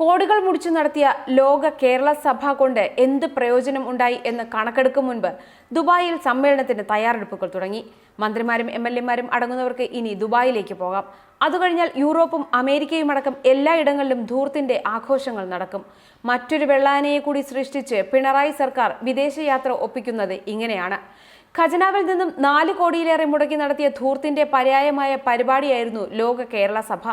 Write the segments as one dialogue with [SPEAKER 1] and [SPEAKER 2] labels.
[SPEAKER 1] കോടികൾ മുടിച്ചു നടത്തിയ ലോക കേരള സഭ കൊണ്ട് എന്ത് പ്രയോജനം ഉണ്ടായി എന്ന് കണക്കെടുക്കും മുൻപ് ദുബായിൽ സമ്മേളനത്തിന് തയ്യാറെടുപ്പുകൾ തുടങ്ങി. മന്ത്രിമാരും എം എൽ എമാരും അടങ്ങുന്നവർക്ക് ഇനി ദുബായിലേക്ക് പോകാം. അതുകഴിഞ്ഞാൽ യൂറോപ്പും അമേരിക്കയും അടക്കം എല്ലായിടങ്ങളിലും ധൂർത്തിന്റെ ആഘോഷങ്ങൾ നടക്കും. മറ്റൊരു വെള്ളാനയെ കൂടി സൃഷ്ടിച്ച് പിണറായി സർക്കാർ വിദേശയാത്ര ഒപ്പിക്കുന്നത് ഇങ്ങനെയാണ്. ഖജനാവിൽ നിന്നും നാല് കോടിയിലേറെ മുടക്കി നടത്തിയ ധൂർത്തിന്റെ പര്യായമായ പരിപാടിയായിരുന്നു ലോക കേരള സഭ.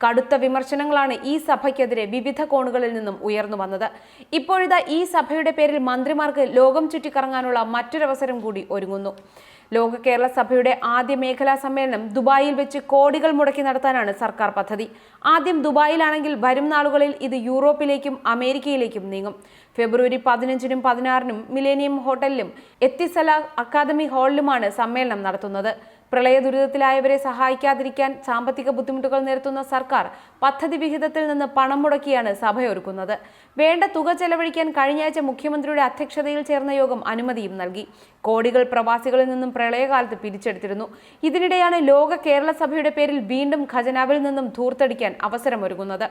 [SPEAKER 1] കടുത്ത വിമർശനങ്ങളാണ് ഈ സഭയ്ക്കെതിരെ വിവിധ കോണുകളിൽ നിന്നും ഉയർന്നു വന്നത്. ഇപ്പോഴിതാ ഈ സഭയുടെ പേരിൽ മന്ത്രിമാർക്ക് ലോകം ചുറ്റിക്കറങ്ങാനുള്ള മറ്റൊരവസരം കൂടി ഒരുങ്ങുന്നു. ലോക കേരള സഭയുടെ ആദ്യ മേഖലാ സമ്മേളനം ദുബായിൽ വെച്ച് കോടികൾ മുടക്കി നടത്താനാണ് സർക്കാർ പദ്ധതി. ആദ്യം ദുബായിലാണെങ്കിൽ വരും നാളുകളിൽ ഇത് യൂറോപ്പിലേക്കും അമേരിക്കയിലേക്കും നീങ്ങും. ഫെബ്രുവരി പതിനഞ്ചിനും പതിനാറിനും മിലേനിയം ഹോട്ടലിലും എത്തിസല അക്കാദമി ഹാളിലുമാണ് സമ്മേളനം നടത്തുന്നത്. പ്രളയ ദുരിതത്തിലായവരെ സഹായിക്കാതിരിക്കാൻ സാമ്പത്തിക ബുദ്ധിമുട്ടുകൾ നേരിടുന്ന സർക്കാർ പദ്ധതി വിഹിതത്തിൽ നിന്ന് പണം മുടക്കിയാണ് സഭയൊരുക്കുന്നത്. വേണ്ട തുക ചെലവഴിക്കാൻ കഴിഞ്ഞയാഴ്ച മുഖ്യമന്ത്രിയുടെ അധ്യക്ഷതയിൽ ചേർന്ന യോഗം അനുമതിയും നൽകി. കോടികൾ പ്രവാസികളിൽ നിന്നും പ്രളയകാലത്ത് പിരിച്ചെടുത്തിരുന്നു. ഇതിനിടെയാണ് ലോക കേരള സഭയുടെ പേരിൽ വീണ്ടും ഖജനാവിൽ നിന്നും ധൂർത്തടിക്കാൻ അവസരമൊരുങ്ങുന്നത്.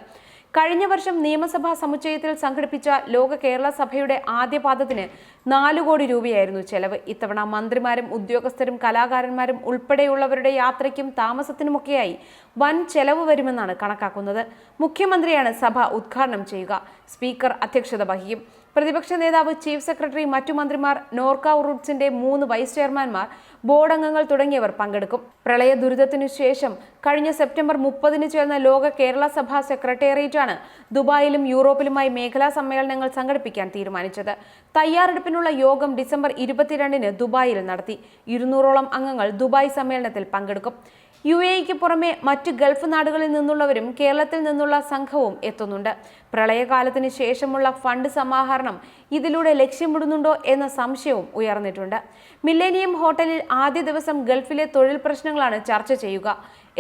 [SPEAKER 1] കഴിഞ്ഞ വർഷം നിയമസഭാ സമുച്ചയത്തിൽ സംഘടിപ്പിച്ച ലോക കേരള സഭയുടെ ആദ്യ പാദത്തിന് നാലു കോടി രൂപയായിരുന്നു ചെലവ്. ഇത്തവണ മന്ത്രിമാരും ഉദ്യോഗസ്ഥരും കലാകാരന്മാരും ഉൾപ്പെടെയുള്ളവരുടെ യാത്രയ്ക്കും താമസത്തിനുമൊക്കെയായി വൻ ചെലവ് വരുമെന്നാണ് കണക്കാക്കുന്നത്. മുഖ്യമന്ത്രിയാണ് സഭ ഉദ്ഘാടനം ചെയ്യുക. സ്പീക്കർ അധ്യക്ഷത വഹിക്കും. പ്രതിപക്ഷ നേതാവ് ചീഫ് സെക്രട്ടറി മറ്റു മന്ത്രിമാർ നോർക്ക ഉറൂട്ട്സിന്റെ മൂന്ന് വൈസ് ചെയർമാൻമാർ ബോർഡ് അംഗങ്ങൾ തുടങ്ങിയവർ പങ്കെടുക്കും. പ്രളയ ദുരിതത്തിനു ശേഷം കഴിഞ്ഞ സെപ്റ്റംബർ മുപ്പതിന് ചേർന്ന ലോക കേരള സഭാ സെക്രട്ടേറിയറ്റാണ് ദുബായിലും യൂറോപ്പിലുമായി മേഖലാ സമ്മേളനങ്ങൾ സംഘടിപ്പിക്കാൻ തീരുമാനിച്ചത്. തയ്യാറെടുപ്പിനുള്ള യോഗം ഡിസംബർ ഇരുപത്തിരണ്ടിന് ദുബായിൽ നടത്തി. ഇരുന്നൂറോളം അംഗങ്ങൾ ദുബായ് സമ്മേളനത്തിൽ പങ്കെടുക്കും. യു എക്ക് പുറമെ മറ്റ് ഗൾഫ് നാടുകളിൽ നിന്നുള്ളവരും കേരളത്തിൽ നിന്നുള്ള സംഘവും എത്തുന്നുണ്ട്. പ്രളയകാലത്തിന് ശേഷമുള്ള ഫണ്ട് സമാഹരണം ഇതിലൂടെ ലക്ഷ്യമിടുന്നുണ്ടോ എന്ന സംശയവും ഉയർന്നിട്ടുണ്ട്. മില്ലേനിയം ഹോട്ടലിൽ ആദ്യ ദിവസം ഗൾഫിലെ തൊഴിൽ പ്രശ്നങ്ങളാണ് ചർച്ച ചെയ്യുക.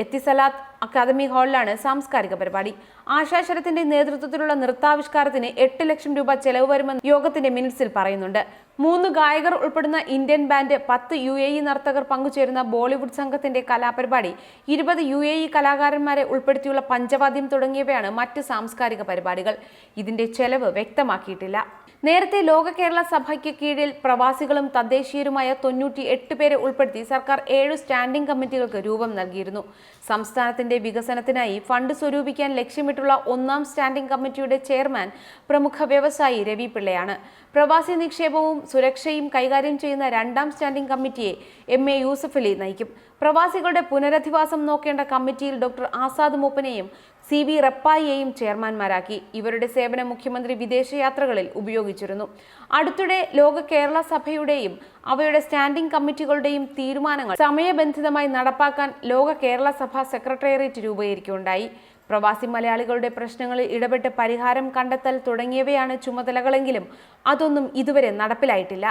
[SPEAKER 1] എത്തിസലാത്ത് അക്കാദമി ഹാളിലാണ് സാംസ്കാരിക പരിപാടി. ആശാശരത്തിന്റെ നേതൃത്വത്തിലുള്ള നൃത്താവിഷ്കാരത്തിന് എട്ട് ലക്ഷം രൂപ ചെലവ് വരുമെന്ന് യോഗത്തിന്റെ മിനിറ്റ്സിൽ പറയുന്നുണ്ട്. മൂന്ന് ഗായകർ ഉൾപ്പെടുന്ന ഇന്ത്യൻ ബാൻഡ് പത്ത് യു എ ഇ നർത്തകർ പങ്കുചേരുന്ന ബോളിവുഡ് സംഘത്തിന്റെ കലാപരിപാടി ഇരുപത് യു എ ഇ കലാകാരന്മാരെ ഉൾപ്പെടുത്തിയുള്ള പഞ്ചവാദ്യം തുടങ്ങിയവയാണ് മറ്റ് സാംസ്കാരിക പരിപാടികൾ. ഇതിന്റെ ചെലവ് വ്യക്തമാക്കിയിട്ടില്ല. നേരത്തെ ലോക കേരള സഭയ്ക്ക് കീഴിൽ പ്രവാസികളും തദ്ദേശീയരുമായ തൊണ്ണൂറ്റി എട്ട് പേരെ ഉൾപ്പെടുത്തി സർക്കാർ ഏഴ് സ്റ്റാൻഡിംഗ് കമ്മിറ്റികൾക്ക് രൂപം നൽകിയിരുന്നു. സംസ്ഥാനത്തിന്റെ വികസനത്തിനായി ഫണ്ട് സ്വരൂപിക്കാൻ ലക്ഷ്യമിട്ടുള്ള ഒന്നാം സ്റ്റാൻഡിംഗ് കമ്മിറ്റിയുടെ ചെയർമാൻ പ്രമുഖ വ്യവസായി രവി പിള്ളയാണ് പ്രവാസി നിക്ഷേപവും സുരക്ഷയും കൈകാര്യം ചെയ്യുന്ന രണ്ടാം സ്റ്റാൻഡിംഗ് കമ്മിറ്റിയെ എം എ യൂസഫലി നയിക്കും. പ്രവാസികളുടെ പുനരധിവാസം നോക്കേണ്ട കമ്മിറ്റിയിൽ ഡോക്ടർ ആസാദ് മൂപ്പനെയും സി വി റപ്പായിയെയും ചെയർമാൻമാരാക്കി. ഇവരുടെ സേവനം മുഖ്യമന്ത്രി വിദേശയാത്രകളിൽ ഉപയോഗിച്ചിരുന്നു. അടുത്തിടെ ലോക കേരള സഭയുടെയും അവയുടെ സ്റ്റാൻഡിംഗ് കമ്മിറ്റികളുടെയും തീരുമാനങ്ങൾ സമയബന്ധിതമായി നടപ്പാക്കാൻ ലോക കേരള സഭ സെക്രട്ടേറിയറ്റ് രൂപീകരിക്കുകയുണ്ടായി. പ്രവാസി മലയാളികളുടെ പ്രശ്നങ്ങളിൽ ഇടപെട്ട് പരിഹാരം കണ്ടെത്തൽ തുടങ്ങിയവയാണ് ചുമതലകളെങ്കിലും അതൊന്നും ഇതുവരെ നടപ്പിലായിട്ടില്ല.